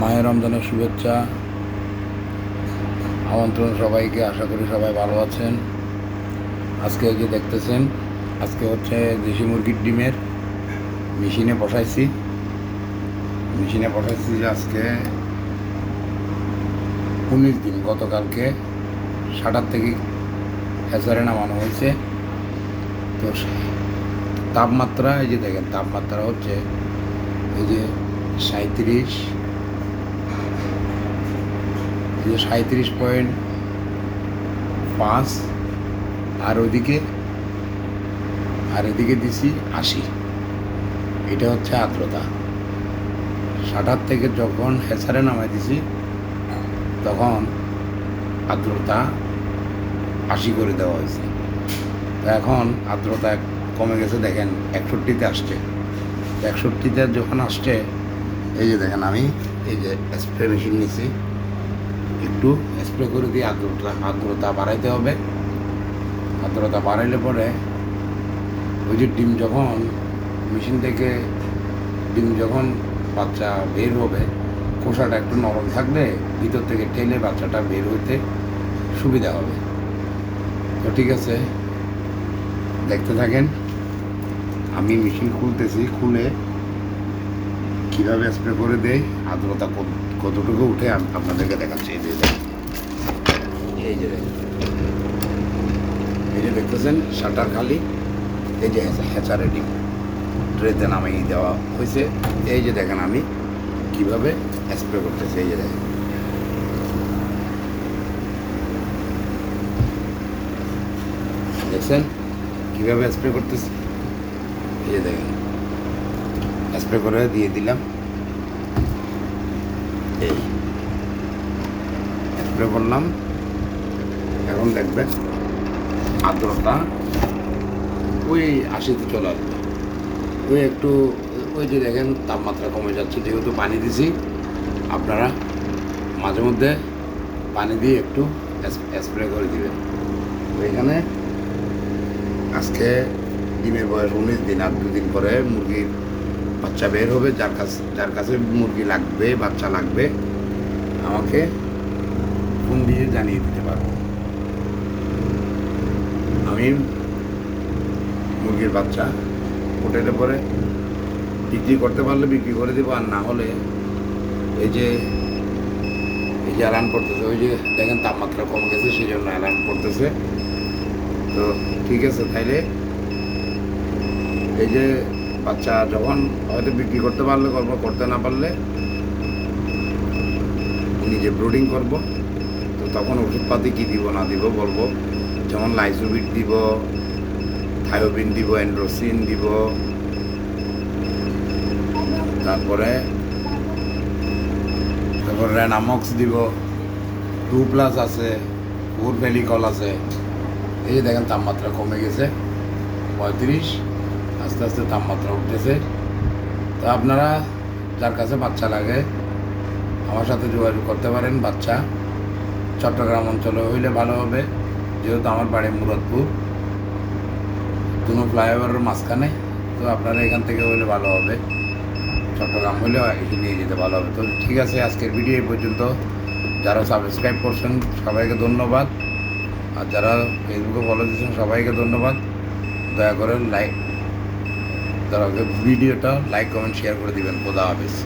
মায়ের রমজানের শুভেচ্ছা। আমন্ত্রণ সবাইকে, আশা করি সবাই ভালো আছেন। আজকে যে দেখতেছেন, আজকে হচ্ছে দেশি মুরগির ডিমের মেশিনে বসাইছি। মেশিনে বসাইছি যে আজকে উনিশ দিন, গতকালকে সাটার থেকে হ্যাচারে নামানো হয়েছে। তো তাপমাত্রা, এই যে দেখেন, তাপমাত্রা হচ্ছে এই যে সাঁত্রিশ যে সাঁত্রিশ পয়েন্ট পাঁচ, আর ওইদিকে, আর এদিকে দিছি আশি। এটা হচ্ছে আর্দ্রতা। ষাটার থেকে যখন হেসারে নামাই দিছি, তখন আর্দ্রতা আশি করে দেওয়া হয়েছে। তো এখন আর্দ্রতা কমে গেছে, দেখেন একষট্টিতে আসছে। একষট্টিতে যখন আসছে, এই যে দেখেন আমি, এই যে স্প্রে মেশিন নিছি। একটু স্প্রে করে দিয়ে আর্দ্রতা আর্দ্রতা বাড়াইতে হবে। আর্দ্রতা বাড়াইলে পরে ওই যে ডিম যখন মেশিন থেকে ডিম যখন বাচ্চা বের হবে, খোসাটা একটু নরম থাকলে ভিতর থেকে টেনে বাচ্চাটা বের হইতে সুবিধা হবে। তো ঠিক আছে, দেখতে থাকেন। আমি মেশিন খুলতেছি, খুলে কীভাবে স্প্রে করে দেয় আর্দ্রতা কত- কতটুকু উঠে আপ- আপনাদেরকে দেখাচ্ছি, এই যে। এই যে। এই যে দেখতেছেন, শাটার খালি, এই যে হ্যাচা রেডি। ট্রেতে নামিয়ে দেওয়া হয়েছে। এই যে দেখেন আমি কীভাবে স্প্রে করতেছি, এই যে দেখেন। দেখছেন কীভাবে স্প্রে করতেছি? এই যে দেখেন। স্প্রে করে দিয়ে দিলাম। এই। স্প্রে করলাম। এখন দেখবেন আর্দ্রতা ওই আশিতে চলে আসবে। ওই একটু, ওই যে দেখেন তাপমাত্রা কমে যাচ্ছে, যেহেতু পানি দিছি, আপনারা মাঝে মধ্যে পানি দিয়ে একটু স্প্রে করে দিবেন। এখানে আজকে ডিমের বয়স উনিশ দিন, আর দুদিন পরে মুরগির বাচ্চা বের হবে, যার কাছে যার কাছে মুরগি লাগবে, বাচ্চা লাগবে, আমাকে ফোন দিয়ে জানিয়ে দিতে পারব। আমি মুরগির বাচ্চা ফুটেলে পরে বিক্রি করতে পারলে বিক্রি করে দেবো, আর না হলে এই যে এই যে অ্যালার্ম করতেছে, ওই যে দেখেন তাপমাত্রা কমে গেছে সেই জন্য অ্যালার্ম করতেছে। তো ঠিক আছে, তাইলে এই যে বাচ্চা যখন হয়তো বিক্রি করতে পারলে করব করতে না পারলে নিজে ব্রুডিং করব, তো তখন ওষুধপাতি কী দিব, না দিব বলব। যেমন লাইসোবিট দিব থায়োবিন দিব, অ্যান্ড্রোসিন দিব। তারপরে, তারপর র্যানামক্স দিব। টু প্লাস আছে, ফোর ভ্যালিকল আছে। এই যে দেখেন তাপমাত্রা কমে গেছে, পঁয়ত্রিশ। আস্তে আস্তে তাপমাত্রা উঠতেছে। তো আপনারা যার কাছে বাচ্চা লাগে, আমার সাথে যোগাযোগ করতে পারেন, বাচ্চা চট্টগ্রাম অঞ্চলে হইলে ভালো হবে। যেহেতু আমার বাড়ি মুরাদপুর, দুনো ফ্লাইওভারের মাঝখানে, তো আপনারা এখান থেকে হইলে ভালো হবে। চট্টগ্রাম এখানে নিয়ে যেতে ভালো হবে। তো ঠিক আছে, আজকের ভিডিও এই পর্যন্ত। যারা সাবস্ক্রাইব করছেন, সবাইকে ধন্যবাদ। আর যারা ফেসবুকে ফলো দিচ্ছেন সবাইকে ধন্যবাদ। দয়া করে লাইক তারা ভিডিওটা লাইক কমেন্ট শেয়ার করে দিবেন খোদা হাফেজ।